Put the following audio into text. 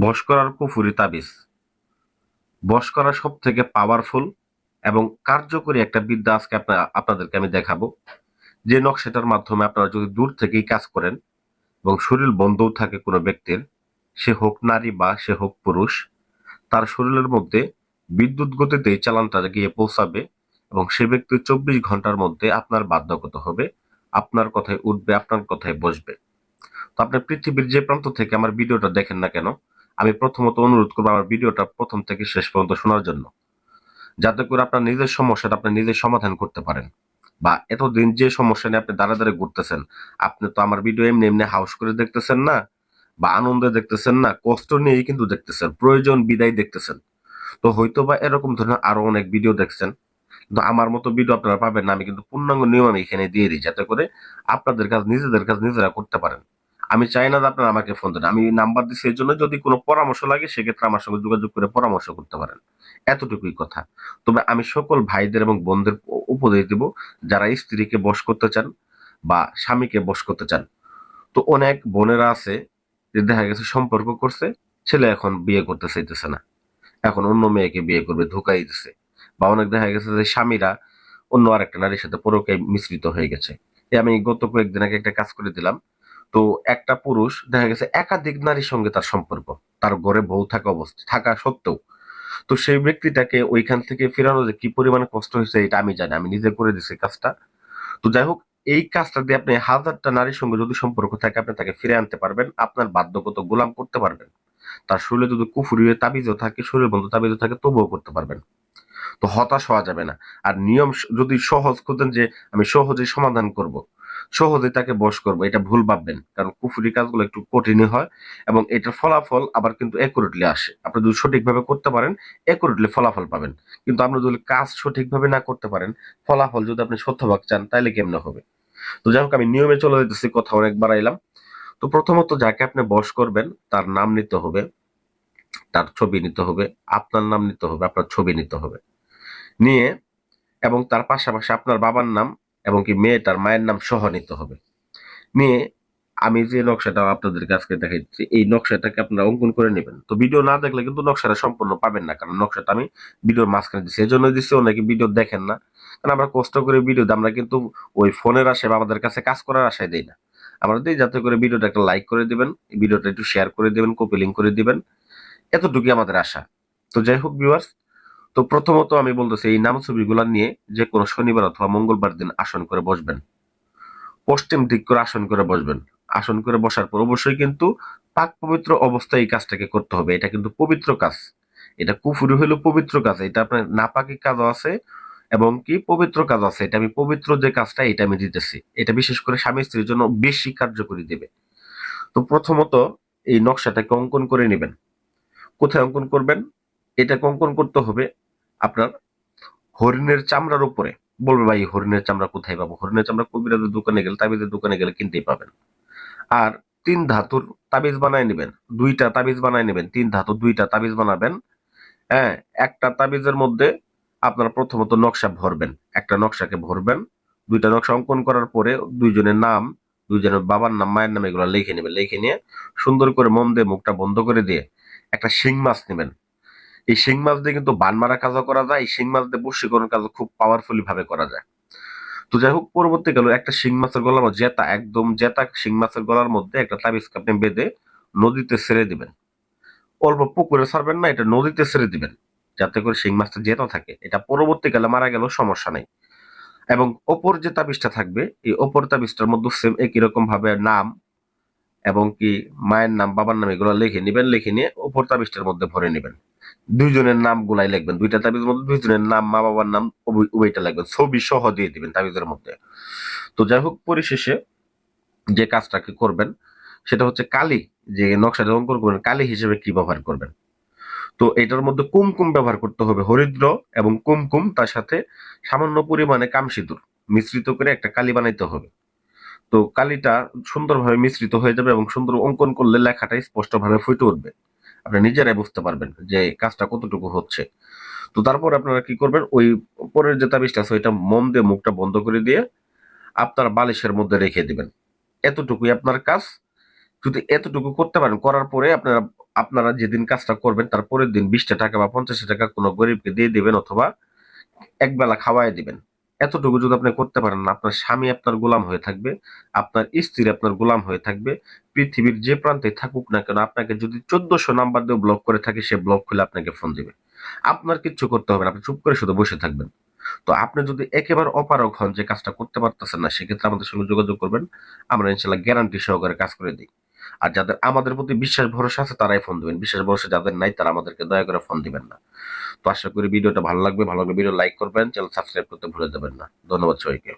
বশ করার কুফুরি তাবিজ। বশ সব থেকে পাওয়ারফুল এবং কার্যকরী একটা বিদ্যা আজকে আপনা- আপনাদেরকে আমি দেখাবো। যে নকশাটার মাধ্যমে আপনারা যদি দূর থেকেই কাজ করেন এবং শরীর বন্ধও থাকে কোনো ব্যক্তির, সে হোক নারী বা সে হোক পুরুষ, তার শরীরের মধ্যে বিদ্যুৎ গতিতে চালানটা গিয়ে পৌঁছাবে এবং সে ব্যক্তি চব্বিশ ঘণ্টার মধ্যে আপনার বাধ্যগত হবে, আপনার কথায় উঠবে, আপনার কথায় বসবে। তো আপনি পৃথিবীর যে প্রান্ত থেকে আমার ভিডিওটা দেখেন না কেন আমি প্রথমত অনুরোধ করব আমার ভিডিওটা প্রথম থেকে শেষ পর্যন্ত শোনার জন্য। যাতে করে আপনার নিজের সমস্যাটা আপনি নিজে সমাধান করতে পারেন। বা এতদিন যে সমস্যা নিয়ে আপনি দাঁড়া দাঁড়িয়ে ঘুরতেছেন, আপনি তো আমার ভিডিও এমনি এমনি হাউস করে দেখতেছেন না, বা আনন্দে দেখতেছেন না, কষ্ট নিয়েই কিন্তু দেখতেছেন, প্রয়োজন বিদায় দেখতেছেন। তো হয়তো বা এরকম ধরনের আরও অনেক ভিডিও দেখছেন, কিন্তু আমার মতো ভিডিও আপনারা পাবেন না। আমি কিন্তু পূর্ণাঙ্গ নিয়ম আমি এখানে দিয়ে দিই, যাতে করে আপনাদের কাজ নিজেদের কাজ নিজেরা করতে পারেন। আমি চাই না যে আপনারা আমাকে ফোন দেন। আমি নাম্বার দিচ্ছি এর জন্য যদি কোনো পরামর্শ লাগে, সেক্ষেত্রে আমার সঙ্গে যোগাযোগ করে পরামর্শ করতে পারেন। এতটুকুই কথা। তবে আমি সকল ভাইদের এবং বোনদের উপদেশ দিব, যারা স্ত্রীকে বশ করতে চান বা স্বামীকে বশ করতে চান। তো অনেক বোনেরা আছে যে দেখা গেছে সম্পর্ক করছে, ছেলে এখন বিয়ে করতে চাইতেছে না। এখন অন্য মেয়েকে বিয়ে করবে, ধোকাই দিতেছে বা অনেক দেখা গেছে যে স্বামীরা অন্য আরেকটা নারীর সাথে পরকে মিশ্রিত হয়ে গেছে। এই আমি গত কয়েকদিন আগে একটা কাজ করে দিলাম। তো একটা পুরুষ, দেখা গেছে একাধিক নারীর সঙ্গে তার সম্পর্ক। তার ঘরে বউ থাকা অবস্থা, থাকা সত্ত্বেও। তো সেই ব্যক্তিটাকে ওইখান থেকে ফেরানো যে কি পরিমাণে কষ্ট হয়েছে এটা আমি জানি, আমি নিজে করে দিছি কাজটা। তো যাই হোক, এই কাজটা দিয়ে আপনি হাজারটা নারীর সঙ্গে যদি সম্পর্ক থাকে, আপনি তাকে ফিরে আনতে পারবেন, আপনার বাধ্যগত গোলাম করতে পারবেন। তার শরীরে যদি কুফুরি হয়ে তাবিজও থাকে, শরীর বন্ধ, তাবিজও থাকে, তবুও করতে পারবেন। তো হতাশ হওয়া যাবে না। আর নিয়ম যদি সহজ করতেন যে আমি সহজে সমাধান করব। সহজে তাকে বশ করব, এটা ভুল ভাববেন, কারণ কুফুরি কাজগুলো একটু কঠিনই হয় এবং এটার ফলাফল আবার কিন্তু একুরেটলি আসে। আপনি যদি সঠিকভাবে করতে পারেন একুরেটলি ফলাফল পাবেন। কিন্তু আপনি যদি কাজ সঠিকভাবে না করতে পারেন, ফলাফল যদি আপনি শতভাগ চান, তাহলে কেমনে হবে? তো যাই হোক, আমি নিয়মে চলে যেতেছি কথা অনেক বাড়াইলাম। তো প্রথমত যাকে আপনি বশ করবেন, তার নাম নিতে হবে, তার ছবি নিতে হবে, আপনার নাম নিতে হবে, আপনার ছবি নিতে হবে। নিয়ে এবং তার পাশাপাশি আপনার বাবার নাম এবং কি মেয়ে তার মায়ের নাম সহ নিতে হবে। নিয়ে আমি যে নকশাটা আপনাদের কাছকে দেখাচ্ছি এই নকশাটাকে আপনারা অঙ্কন করে নেবেন। তো ভিডিও না দেখলে কিন্তু নকশাটা সম্পূর্ণ পাবেন না, কারণ নকশাটা আমি ভিডিওর মাঝখানে দিচ্ছি এই জন্য দিচ্ছি অনেকে ভিডিও দেখেন না। কারণ আমরা কষ্ট করে ভিডিও আমরা কিন্তু ওই ফোনের আশায় বা আমাদের কাছে কাজ করার আশায় দেই না। আমরা দিই যাতে করে ভিডিওটা একটা লাইক করে দিবেন ভিডিওটা একটু শেয়ার করে দিবেন কপি লিঙ্ক করে দিবেন। এতটুকুই আমাদের আশা। তো যাই হোক ভিউয়ার্স তো প্রথমত আমি বলতেছি, এই নাম ছবিগুলা নিয়ে যে কোনো শনিবার অথবা মঙ্গলবার দিন আসন করে বসবেন। পশ্চিম দিক করে আসন করে বসবেন। আসন করে বসার পর অবশ্যই কিন্তু পাক পবিত্র অবস্থায় এই কাজটাকে করতে হবে। এটা কিন্তু পবিত্র কাজ। এটা কুফুরি হলো পবিত্র কাজ। এটা আপনার নাপাকি কাজও আছে এবং কি পবিত্র কাজ আছে। এটা আমি পবিত্র যে কাজটা, এটা আমি দিতেছি। এটা বিশেষ করে স্বামী স্ত্রীর জন্য বেশি কার্যকরী দেবে। তো প্রথমত এই নকশাটাকে অঙ্কন করে নেবেন। কোথায় অঙ্কন করবেন? এটা অঙ্কন করতে হবে আপনার হরিণের চামড়ার উপরে। বলবে, ভাই, হরিণের চামড়া কোথায় পাবো? হরিণের চামড়া কবিরাজের দোকানে গেলে, তাবিজের দোকানে গেলে কিনতেই পাবেন। আর তিন ধাতুর তাবিজ বানায় নেবেন। দুইটা তাবিজ বানায় নেবেন। তিন ধাতু, দুইটা তাবিজ বানাবেন। হ্যাঁ একটা তাবিজের মধ্যে আপনারা প্রথমত নকশা ভরবেন। একটা নকশাকে ভরবেন। দুইটা নকশা অঙ্কন করার পরে দুইজনের নাম, দুইজনের বাবার নাম, মায়ের নাম এগুলো লিখে নেবেন। লিখে নিয়ে সুন্দর করে মন দিয়ে মুখটা বন্ধ করে দিয়ে একটা শিং মাছ নেবেন। এই শিং মাছ দিয়ে কিন্তু বান মারা কাজও করা যায়, এই শিং মাছ দিয়ে বশীকরণ কাজও খুব পাওয়ারফুলি ভাবে করা যায়। তো যাই হোক পরবর্তীকালে একটা শিং মাছের গলার মধ্যে জেতা, একদম জেতা শিং মাছের গলার মধ্যে একটা তাবিজ আপনি বেঁধে নদীতে ছেড়ে দিবেন। অল্প পুকুরে ছাড়বেন না, এটা নদীতে ছেড়ে দিবেন, যাতে করে শিং মাছটা জেতা থাকে। এটা পরবর্তীকালে মারা গেল সমস্যা নেই। এবং ওপর যে তাবিজটা থাকবে, এই ওপর তাবিজটার মধ্যে সেম একই রকম ভাবে নাম এবং কি মায়ের নাম, বাবার নাম এগুলো লিখে নেবেন, লিখে নিয়ে ওপর তাবিজটার মধ্যে ভরে নেবেন। দুইজনের নাম গুলাই লিখবেন, দুইটা তাবিজের মধ্যে দুইজনের নাম, মা বাবার নাম, উভয়- উভয়টা লিখবেন, ছবি সহ দিয়ে দিবেন তাবিজের মধ্যে। তো যাই হোক, পরিশেষে যে কাজটাকে করবেন, সেটা হচ্ছে কালি, যে নকশাটা অঙ্কন করবেন কালি হিসেবে কি ব্যবহার করবেন? তো এটার মধ্যে কুমকুম ব্যবহার করতে হবে, হরিদ্র এবং কুমকুম তার সাথে সামান্য পরিমাণে কামসিঁদুর মিশ্রিত করে একটা কালি বানাইতে হবে। তো কালিটা সুন্দরভাবে মিশ্রিত হয়ে যাবে এবং সুন্দর অঙ্কন করলে লেখাটা স্পষ্টভাবে ফুটে উঠবে। আপনি নিজেরাই বুঝতে পারবেন যে কাজটা কতটুকু হচ্ছে। তো তারপর আপনারা কি করবেন, ওই পরের যে তাবিজটা আছে, ওইটা মোম দিয়ে মুখটা বন্ধ করে দিয়ে আপনার বালিশের মধ্যে রেখে দিবেন। এতটুকুই আপনার কাজ। যদি এতটুকু করতে পারেন, করার পরে আপনারা আপনারা যেদিন কাজটা করবেন, তার পরের দিন বিশটা টাকা বা পঞ্চাশ টাকা কোনো গরিবকে দিয়ে দিবেন অথবা একবেলা খাওয়াই দিবেন। এতটুকু যদি আপনি করতে পারেন না, আপনার স্বামী আপনার গোলাম হয়ে থাকবে, আপনার স্ত্রী আপনার গোলাম হয়ে থাকবে, পৃথিবীর যে প্রান্তে থাকুক না কেন, আপনাকে যদি চোদ্দশো নাম্বার দিয়ে ব্লক করে থাকে, সে ব্লক খুলে আপনাকে ফোন দিবে। আপনার কিচ্ছু করতে হবে না, আপনি চুপ করে শুধু বসে থাকবেন। তো আপনি যদি একেবারে অপারক হন যে কাজটা করতে পারতেছেন না, সেক্ষেত্রে আমাদের সঙ্গে যোগাযোগ করবেন, আমরা ইনশাল্লাহ গ্যারান্টি সহকারে কাজ করে দিই। আর যাদের আমাদের প্রতি বিশ্বাস, ভরসা আছে, তারাই ফোন দিবেন। বিশ্বাস, ভরসা যাদের নাই, তারা আমাদেরকে দয়া করে ফোন দিবেন না। তো আশা করি ভিডিওটা ভালো লাগবে, ভালো লাগলে ভিডিও লাইক করবেন চ্যানেল সাবস্ক্রাইব করতে ভুলে যাবেন না। ধন্যবাদ সবাইকে।